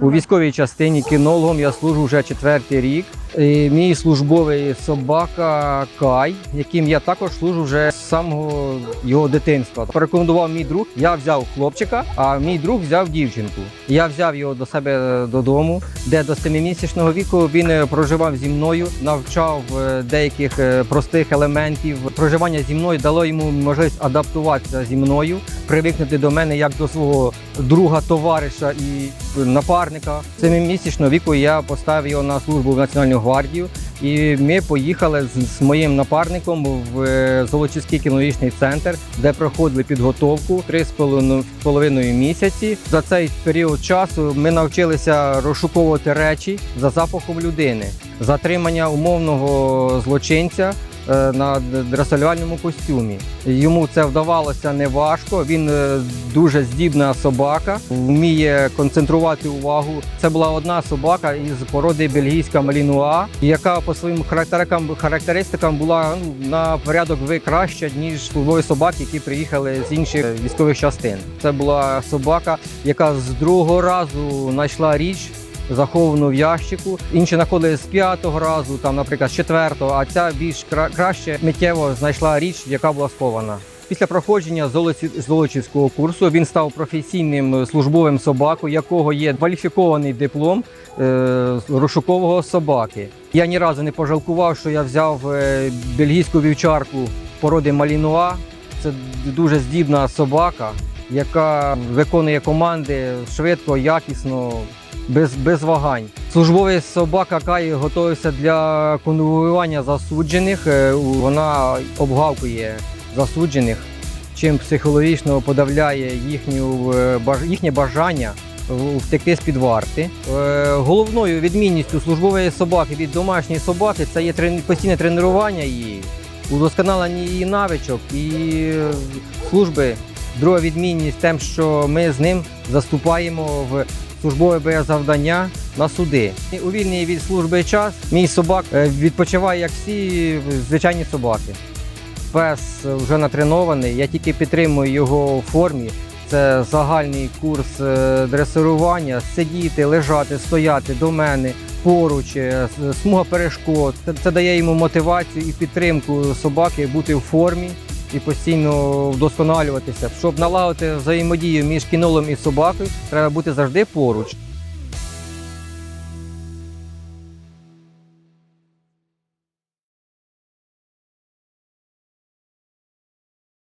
У військовій частині кінологом я служу вже четвертий рік. І мій службовий собака Кай, яким я також служу вже з самого його дитинства. Порекомендував мій друг. Я взяв хлопчика, а мій друг взяв дівчинку. Я взяв його до себе додому, де до 7-місячного віку він е, проживав зі мною, навчав е, деяких е, простих елементів. Проживання зі мною дало йому можливість адаптуватися зі мною, привикнути до мене як до свого друга, товариша і напарника. Семимісячного віку я поставив його на службу в Національну гвардію, і ми поїхали з, моїм напарником в е, Золочівський кінологічний центр, де проходили підготовку три з половиною- місяці. За цей період часу ми навчилися розшуковувати речі за запахом людини, затримання умовного злочинця на дресалювальному костюмі. Йому це вдавалося неважко. Він е, дуже здібна собака, вміє концентрувати увагу. Це була одна собака із породи бельгійська малінуа, яка по своїм характеристикам була ну, на порядок краща ніж службові собаки, які приїхали з інших військових частин. Це була собака, яка з другого разу знайшла річ заховану в ящику. Інші знаходили з п'ятого разу, там, наприклад, з четвертого, а ця більш кра- краще миттєво знайшла річ, яка була схована. Після проходження Золочівського курсу він став професійним службовим собакою, якого є кваліфікований диплом е, розшукового собаки. Я ні разу не пожалкував, що я взяв е, бельгійську вівчарку породи Малінуа. Це дуже здібна собака, яка виконує команди швидко, якісно, без, без вагань. Службовий собака Кай готується для конвоювання засуджених. Е, Вона обгавкує засуджених, чим психологічно подавляє їхню, е, їхнє бажання втекти з-під варти. Е, Головною відмінністю службової собаки від домашньої собаки це є постійне тренування її, удосконалення її навичок і служби. Друга відмінність тим, що ми з ним заступаємо в службове боєзавдання на суди. У вільний від служби час мій собак е, відпочиває як всі звичайні собаки. Пес вже натренований, я тільки підтримую його в формі. Це загальний курс е, дресирування, сидіти, лежати, стояти до мене поруч, е, смуга перешкод. Це дає йому мотивацію і підтримку собаки бути в формі і постійно вдосконалюватися. Щоб налагодити взаємодію між кінолом і собакою, треба бути завжди поруч.